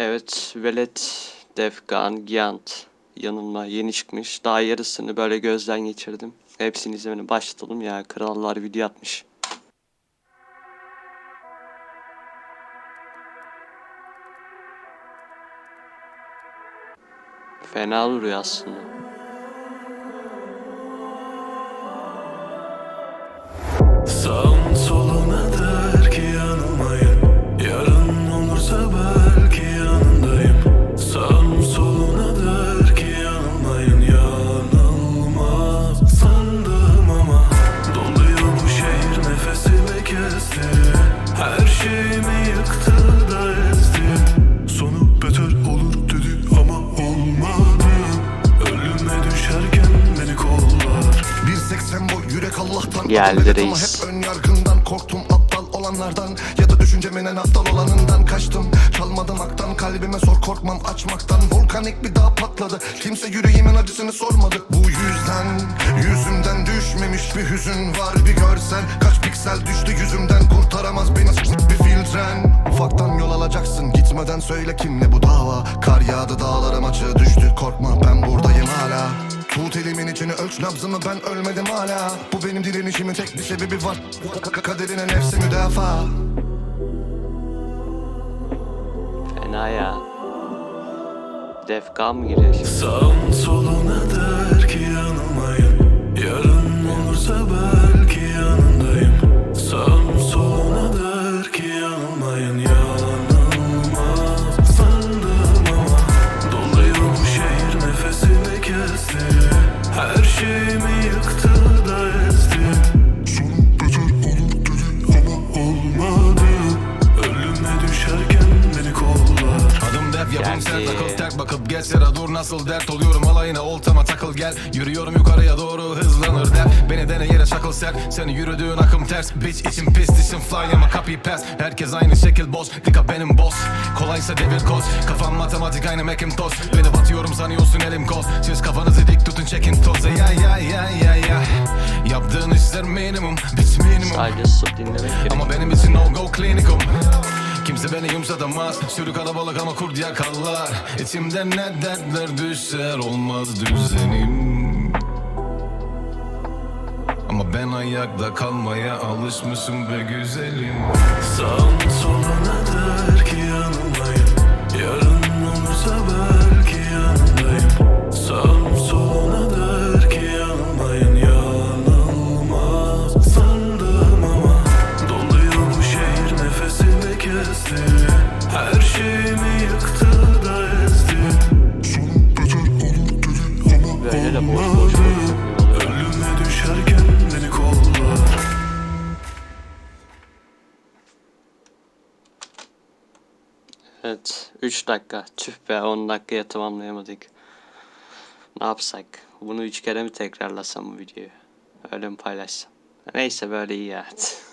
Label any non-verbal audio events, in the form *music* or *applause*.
Evet, Velet, Defkan, Giant yanılma yeni çıkmış. Daha yarısını böyle gözden geçirdim. Hepsini izlemeye başlatalım ya. Krallar video atmış. Fena duruyor aslında. Sağın yürek Allah'tan Geldi reis. hep ön yargından korktum aptal olanlardan. Ya da düşüncemin en aptal olanından kaçtım. Çalmadım aktan kalbime sor korkmam açmaktan. Volkanik bir dağ patladı. Kimse yüreğimin acısını sormadı. Bu yüzden yüzümden düşmemiş bir hüzün var. Bir görsen kaç piksel düştü yüzümden. Kurtaramaz beni bir filtren. Ufaktan yol alacaksın gitmeden söyle kimle bu dava. Kar yağdı dağlarım açığı düştü korkma. Ben buradayım hala nabzımı ben ölmedim hala Bu benim direnişimin tek bir sebebi var Ka- ka- Kaderine nefsi müdafaa Fena ya. Defkan mı giriyor şimdi? Sağın soluna der ki yanılmayın Yarın dev yapım Geldi. sert akıl terk bakıp geç yere dur nasıl dert oluyorum? Alayına oltama takıl gel. Yürüyorum yukarıya doğru hızlanır der. Beni dene yere çakıl ser. Seni yürüdüğün akım ters. Bitch için pis dişim fly ama copy pass Herkes aynı şekil boss. Dikkat benim boss. Kolaysa devir koz. Kafam matematik aynı Macintosh Beni batıyorum sanıyorsun elim koz. Siz kafanızı dik tutun çekin toza Ya ya ya ya ya. Yaptığın işler minimum Bitch minimum. Sadece susup dinlemek ama benim için no go klinikum Kimse beni yumuşatamaz Sürü kalabalık ama kurt yakallar İçimde ne dertler düşer Olmaz düzenim. Ama ben ayakta kalmaya alışmışım be güzelim. Sağın soluna der ki yanılmayın Evet 3 dakika. Tüh be 10 dakikaya tamamlayamadık. Ne yapsak? Bunu 3 kere mi tekrarlasam bu videoyu? Öyle mi paylaşsam? Neyse böyle iyi ya. *laughs*